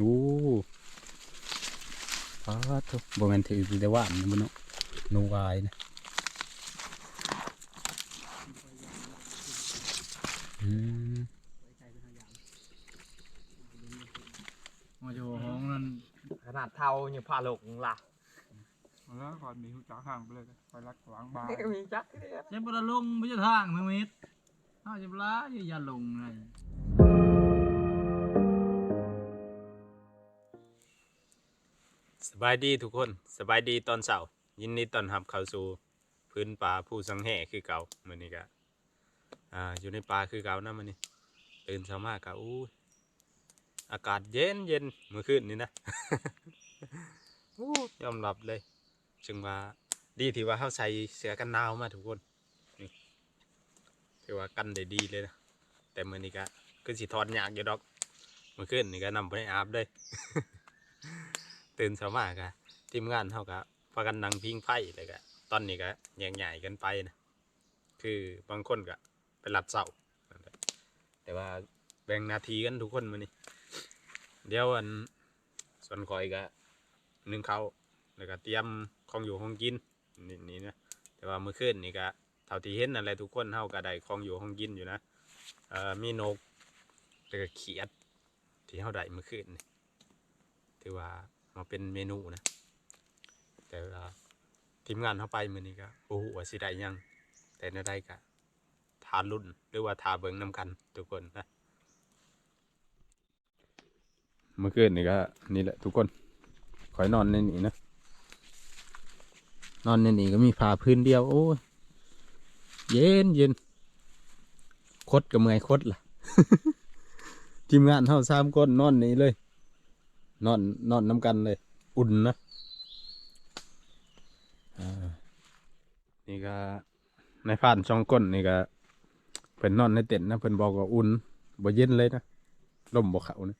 โอ้อ้าวทุกบ่แม่นถือแต่ว่ามันบ่เนาะหนูวายนะอืมมาอยู่ห้องนั้นขนาดเท่าอยู่พาลกล่ะเอาแล้วก่อนมีหุจ้าห่างไปเลยไปรักหวังบามีจักเจ็บปวดลงไม่ใช่ทางทั้งมิดเอาเจ็บล้าอย่าลงเลย สบายดีทุกคนสบายดีตอนเช้ายินดีตอนรับเข้าสู่พื้นป่าผู้สังแห่คือเก่ามือนี้ก็อ่าอยู่ในป่าคือเก่านะมื้อนี้ตื่นเช้ามากก็อู้อากาศเย็นเย็นเมื่อคืนนี้นะ อู้ยอมรับเลยจึงว่าดีที่ว่าเฮาใส่เสื้อกันหนาวมาทุกคนนี่ถือว่ากันได้ดีเลยนะแต่มือนี้ก็คือสิถอดยากอยู่ดอก เมื่อคืนนี่ก็นำไปอาบเลย ตื่นเช้ามากะทีมงานเท่ากับพากันนั่งพิงไพ่เลยกะตอนนี้ก็แยงใหญ่กันไปนะคือบางคนก็ไปหลัดเสาแต่ว่าแบ่งนาทีกันทุกคนมานี่เดี๋ยวอันส่วนคอยก็นึ่งเขาแล้วก็เตรียมของอยู่ของกินนี่นี่นะแต่ว่าเมื่อคืนนี่ก็เท่าที่เห็นนั่นแหละทุกคนเท่าก็ได้ของอยู่ของกินอยู่นะเอ่อมีนกแล้วก็เขียดที่เท่าได้เมื่อคืนนี่ถือว่า มาเป็นเมนูนะ แต่เว่าทีมงานเข้าไปมือนี้ก็โอ้โหสิได้ยัง แต่ในได้ก็ทารุ่นหรือว่าทาเบิงน้ำกัน ทุกคนนะเมื่อคืนนี่ก็นี่แหละทุกคนคอยนอนในนี้นะนอนในนี้ก็มีผ้าพื้นเดียว โอ้ยเย็นเย็นคดกับเมื่อยคดล่ะ ทีมงานเท่าสามคนนอนนี้เลย นอนนอนน้ำกันเลย อุ่นนะนี่ก็ในผ่านช่องก้นนี่ก็เพิ่นนอนในเต็นท์นะเพิ่นบอกว่าอุ่นบ่เย็นเลยนะลมบ่เขานะ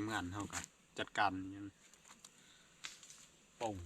ทีมงานเท่ากันจัดการยังป่ง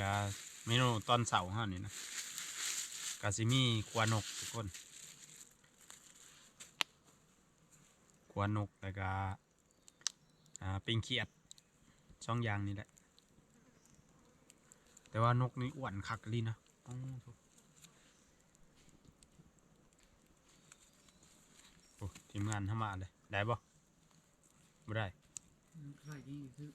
ก็เมนูตอนเสาร์ฮะนี่นะกาซิมีควนกทุกคนควนกแล้วก็ปิงเขียดสองยางนี่แหละ แต่ว่านกนี่อ้วนคักลีนะโอ้ทีมงานทำมาเลยได้บ่ไม่ได้ใส่ที่คือ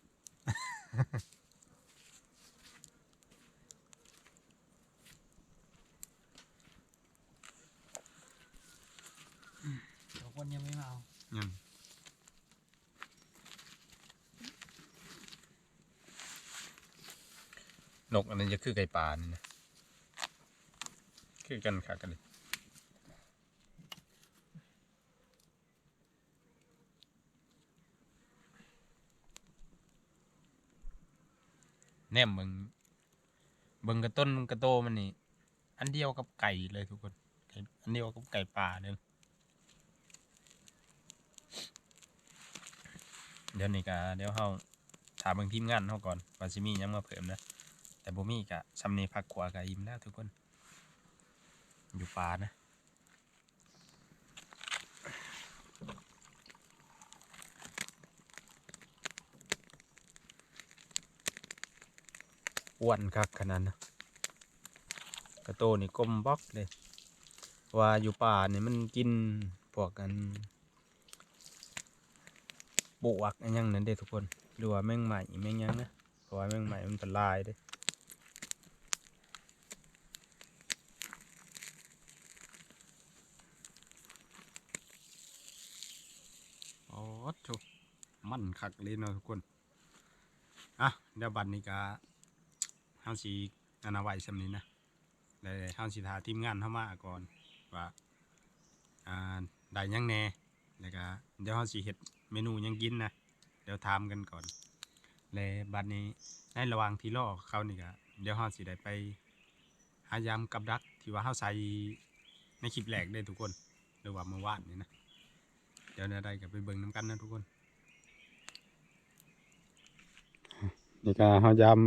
จะคือไก่ป่านี่นะคือกันค่ะกันเลยแนมเบิงเบิงกระต้นกระโตมันนี่ อันเดียวกับไก่เลยทุกคน อันเดียวกับไก่ป่าเนี่ยเดี๋ยวนี้ก็เดี๋ยวเฮาถามเบิงทีมงานเฮาก่อนว่าสิมีหยังมาเพิ่มนะ แต่บ่มีก็ซำนีพักขวาก็อิ่มแล้วทุกคน อยู่ป่านะอ้วนคักขนาดนะกระโตนี่กลมบล็อกเลย ว่าอยู่ป่าเนี่ยมันกินพวกกันบวกอันยังนั่นเด้ทุกคนหรือว่าแมงใหม่แมงยังนะเพราะว่าแมงใหม่มันเป็นลายเด้โอ้ทุก มันคักเลยเนาะทุกคนอะเดี๋ยวบัดนี้ก็เฮาสิอนาไว้ซำนี้นะแล้วเฮาสิถาทีมงานเฮามาก่อนว่าอ่าได้ยังแน่แล้วก็เดี๋ยวเฮาสิเฮ็ดเมนูยังกินนะเดี๋ยวถามกันก่อน แล้วบัดนี้ในระหว่างที่รอเขานี่ก็เดี๋ยวเฮาสิได้ไป หายามกับดักที่ว่าเฮาใส่ในคลิปแรกเด้ทุกคนหรือว่าเมื่อวานนี่นะเดี๋ยวได้ก็ไปเบิ่งนํกันนะทุกคน นี่ก็เฮายาม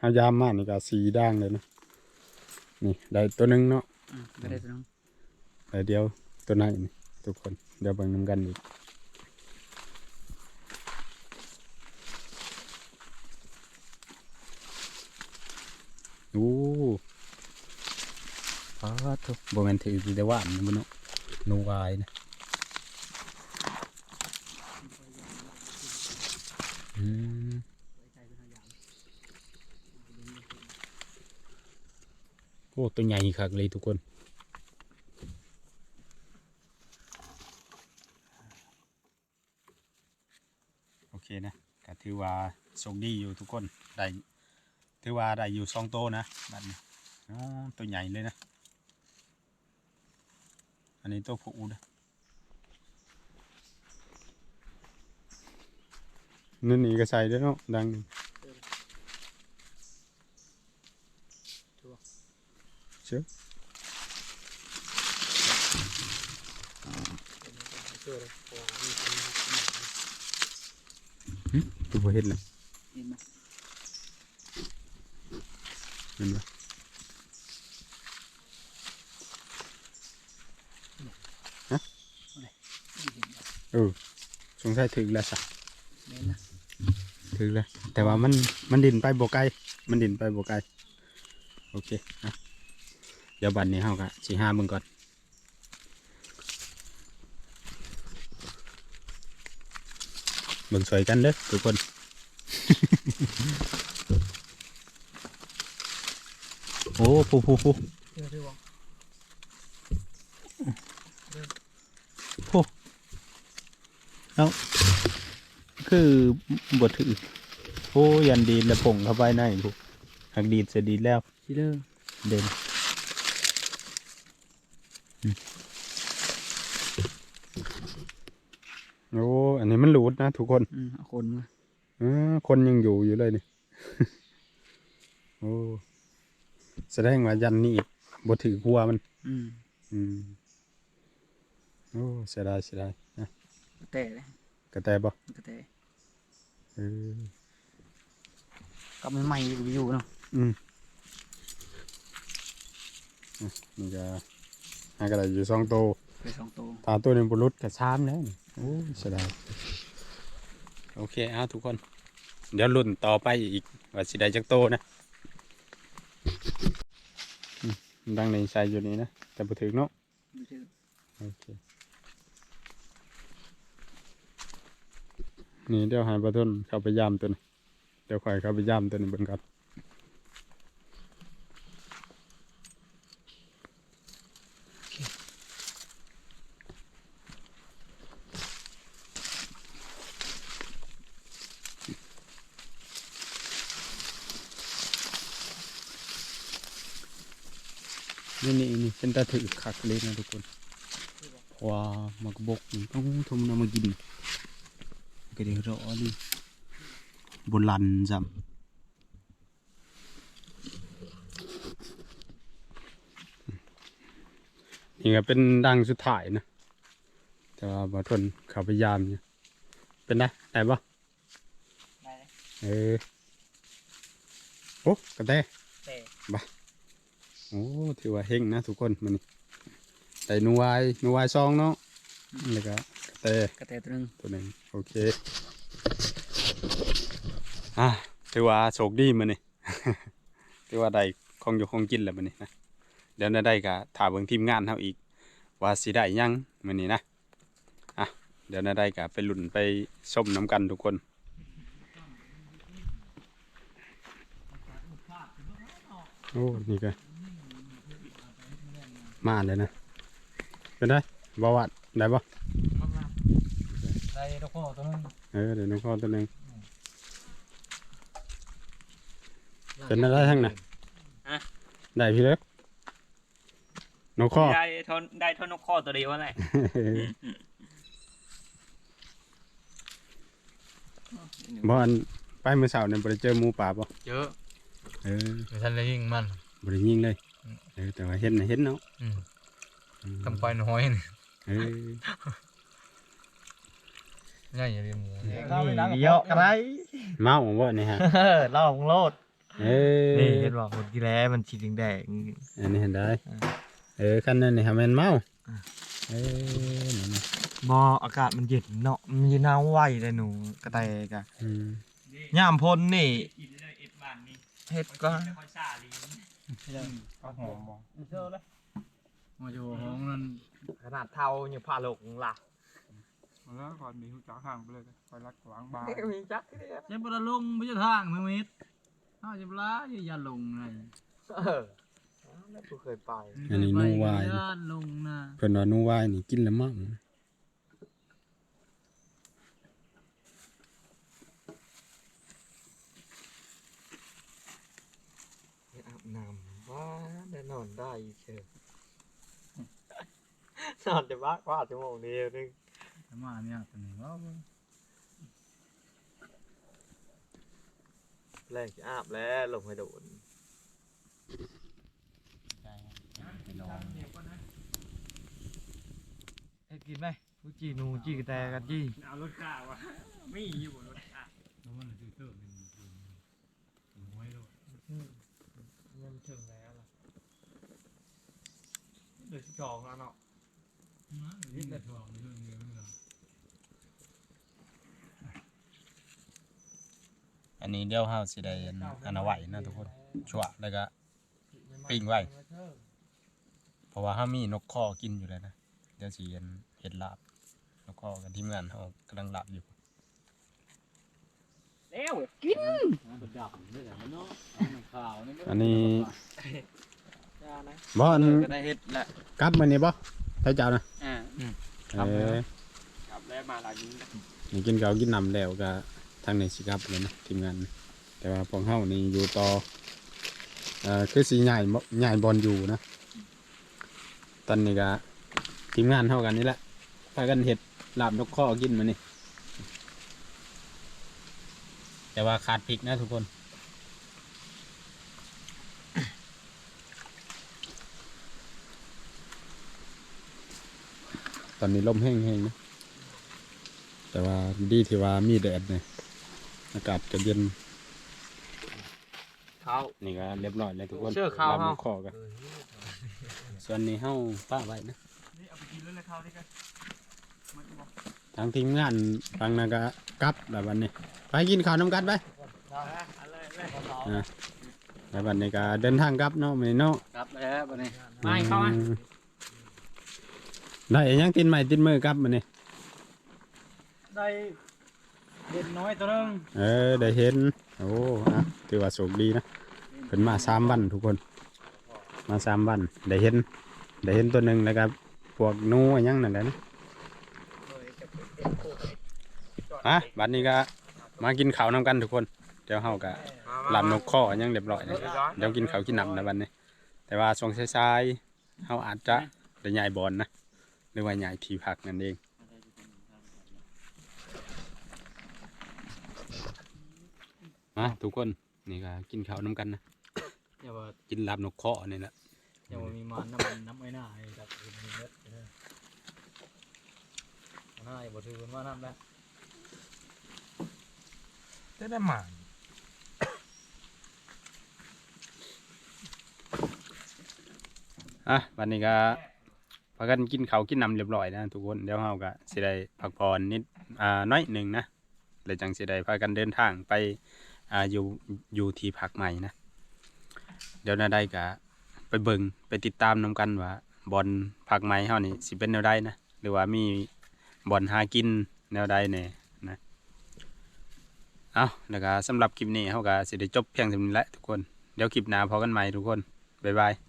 เฮายามมากนี่ก็สีด่างเลยนะนี่ได้ตัวหนึงเนาะไม่ได้ตัวน้องได้เดียวตัวไหนนี่ทุกคนเดี๋ยวเบิ่งนำกันอีกโอ้ปาดทุกบ่แม่นถือสิได้ว่ามันบ่เนาะหนูวายนะอืม อ้ตัวใหญ่คักเลยทุกคน โอเคนะก็ถือว่าโชคดีอยู่ทุกคน ได้ ถือว่าได้อยู่สองโตวนะบัดนี้อ๋อตัวใหญ่เลยนะ อันนี้ตัวผู้นะนั่นนี่ก็ใส่ด้วยเนาะดังหนึ่ง เชื่อตัวบ่เห็นเลยเห็นไหมเห็นปะฮะเออสงสัยถึงแล้วสักถึงแล้วแต่ว่ามันมันดินไปบกไกลมันดินไปบกไกลโอเคนะ เดี๋ยวบันนี้เฮากะสี่ห้ามึงก่อนเบิ่งสวยกันเด้อทุกคน โอ้ฟูฟูฟูเชื่อถือว่าเอ้าคือบทถือโอ้ยันดีดและผงเข้าไปในพวกหักดีดเสียดีดแล้วชิเลอร์เด่นอืม โอ้ อันนี้มันหลุดนะทุกคนอืมเอาคนมาเออคนยังอยู่อยู่เลยนี่ โอ้ แสดงว่ายันนี่บถือหัวมัน อืม อืม โอ้เสียดายเสียดายนะแต่เลยกระแตบ่ก็แต่เออกับใหม่ๆอยู่เนาะ อืมอะนี่ก็ ให้กระไรอยู่สองโตวไปสองตัวตาตัวหนึงบรุษกับชามแล้วนี่โอ้เสียดายโอเคเอาทุกคน เดี๋ยวรุ่นต่อไปอีกว่าสิได้จักโตนะอืมดังในใส่อยู่นี่นะแต่บ่ถึงเนาะดูชื่อโอเคนี่เดี๋ยวหายประทุนเข้าไปย่ามตัวนี้เดี๋ยวคอยเข้าไปย่ามตัวนี้เบิ่งก่อนนี่ ตาถือขักเลยนะทุกคนว้ามากบกต้องทุ่มน้ำมากินก็เดี๋ยวรอดิบนลันจำนี่ก็เป็นดังสุดท้ายนะ แต่ว่าบอทนเขาพยายามเนี่ยเป็นได้ปะได้เลยเออโอ้กระเตะบ้า โอ้ถือว่าเฮงนะทุกคนมันนี่แต่หนูวายหนูวายซองเนาะแล้วก็กระแตกระเตะตัวหนึงตัวหนึ่งโอเคอะถือว่าโชคดีมันนี่ถือว่าได้ของอยู่ของกินแล้วมันนี่นะเดี๋ยวได้ก็ถามเบิ่งทีมงานเฮาอีก ว่าสิได้หยังมันนี่นะอะเดี๋ยวได้ก็ไปลุ้นไปชมน้ำกันทุกคนโอ้นี่ก็ มาเลยนะเป็นได้บาวัดได้ปะได้ตะข้อตัวนึงเออเดี๋ยวน้องข้อตัวหนึ่งเป็นอะไรทั้งน่ะได้พี่เล็กน้องข้อได้ทนได้ทนนกข้อตัวเดียวแหละบอนไปเมื่อเช้าเนี่ยบริเจอหมูป่าปะเยอะเออไม่ทันเลยยิงมันบริยิงเลย เออแต่ว่าเห็นน่ะเห็นเนาะอืมอืมกำไปน้อยนี่เออง่ายอย่าเรียนหมูเยอะอะไรเมาบ่เนี่ยฮะเล่าของโลดเออนี่เห็นบอกคนที่แล้วมันสีแดง อันนี้เห็นได้อ่าเออคันนั้นนี่ฮะแมนเมาอ่าเออนั่นนะๆบออากาศมันเย็นเนาะมันจะหนาวไหวเลยหนูกระแตกะอืมย่ามพลนี่เฮ็ดก็ เอาหอมมองมาอยู่ห้องนั้นขนาดเท่ายังพาลงล่ะเอาแล้วก่อนมีหูจักห่างไปเลยคอยรักขวางบามีจักเจ็บปวดลงไม่จะทางมึงมิดอ้าวเจ็บล้าอย่าลงนะเออแล้วกูเคยไปอันนี้นูวายอย่าลงนะเพิ่นว่าหนูวายนี่กินแล้วเมา อาบน้ำว่าได้ นอนได้เชียนอนจะบ้ากว่าชั่วโมงเดียวนึงแต่มาเนี่ยตัวนี้ว่าแรงจะอาบแล้วลงไปโดนให้กินไหมกูจีหนูจีกระแตกันจีเอารถกล้าวะไม่อยู่รถกล้าแล้วมันคือเติมเป็นหวยด้วยมันถึงแล้วล่ะ เดือดจองแล้วเนาะนะนี่แต่ทองเรื่องเดียวนี่เหรออันนี้เดี๋ยวเฮาสิได้อันอันเอาไว้นะทุกคน ชั่วแล้วก็ ปิ้งไว้ เพราะว่าเฮามีนกข้อกินอยู่แล้วนะ เดี๋ยวสิเฮ็ดเฮ็ดลาบนกข้อกันทีมงานเฮากำลังลาบอยู่เร็วกินดับนี่แหละเนาะข่าวนี่อันนี้ยานะ บ่อันก็ได้เฮ็ดละกลับมื้อนี้บ่ไผเจ้านะอ่าเออครับแล้วมาหลังนี้นี่กินข้าวกินน้ำแล้วก็ทางนี้สิกลับเลยนะทีมงานแต่ว่าพวกเฮานี่อยู่ต่อเอ่อคือสิย้ายบ่ย้ายบอลอยู่นะตอนนี้ก็ทีมงานเฮากันนี่แหละพากันเฮ็ดลาบนกข้อกินมื้อนี้แต่ว่าขาดพริกนะทุกคน ตอนนี้ลมแห้งๆนะ แต่ว่าดีที่ว่ามีแดดเนี่ยอากาศจะเย็น เขา นี่ก็เรียบร้อยเลยทุกคนเชื่อเขาลำเฮาคอกันส่วนนี้เฮาป้าไว้นะ นี่เอาไปกินแล้วเลยเขาดิกันทางทีมงานฟังนะก็กลับแบบวันนี้ไปกินข้าวน้ำกันไปอะไรเลยแล้ววันนี้ก็เดินทางกลับเนาะมื้อนี้เนาะ กลับแล้วบัดนี้ไม่เข้ามาอื ได้ยังตินใหม่ตินมือกลับมื้อนี้ได้เด็ดน้อยตัวนึงเออได้เห็น โอ้อะถือว่าโชคดีนะเพิ่นมาสามวันทุกคน มาสามวันได้เห็นได้เห็นตัวหนึ่งแล้วก็พวกหนูอะหยังนั่นแหละนะอะบัดนี้ก็มากินข้าวน้ำกันทุกคนเดี๋ยวเฮาก็ลำนกข้อยังเรียบร้อยนะครับเดี๋ยวกินข้าวกินน้ำนะบัดนี้ แต่ว่าช่วงสายๆเฮาอาจจะได้ย้ายบอลนะ หรือว่าย้ายที่พักนั่นเอง มาทุกคน นี่ก็กินข้าวน้ำกันนะ อย่าว่ากินลาบนกข้อนี่แหละยังบ่มีมันน้ำมันน้ำไอ้หน้าไอ้จับเป็นเม็ดเด้ออันหน้าอย่าบ่ถือว่าน้ำแล้วได้ได้หมาอะวันนี้ก็ พากันกินเขากินน้ำเรียบร้อยนะทุกคนเดี๋ยวเฮาก็สิได้พักผ่อนนิดอ่าน้อยหนึ่งนะแล้วจังสิได้พากันเดินทางไปอ่าอยู่อยู่ที่พักใหม่นะ เดี๋ยวนาได้ก็ไปเบิงไปติดตามนํกันว่าบอลพักใหม่เฮานี่สิเป็นแนวใดนะหรือว่ามีบอลหากินแนวใดแน่นะเอาแล้วก็สำหรับคลิปนี้เฮาก็สิได้จบเพียงเท่านี้แหละทุกคนเดี๋ยวคลิปหน้าพอกันใหม่ทุกคนบ๊ายบาย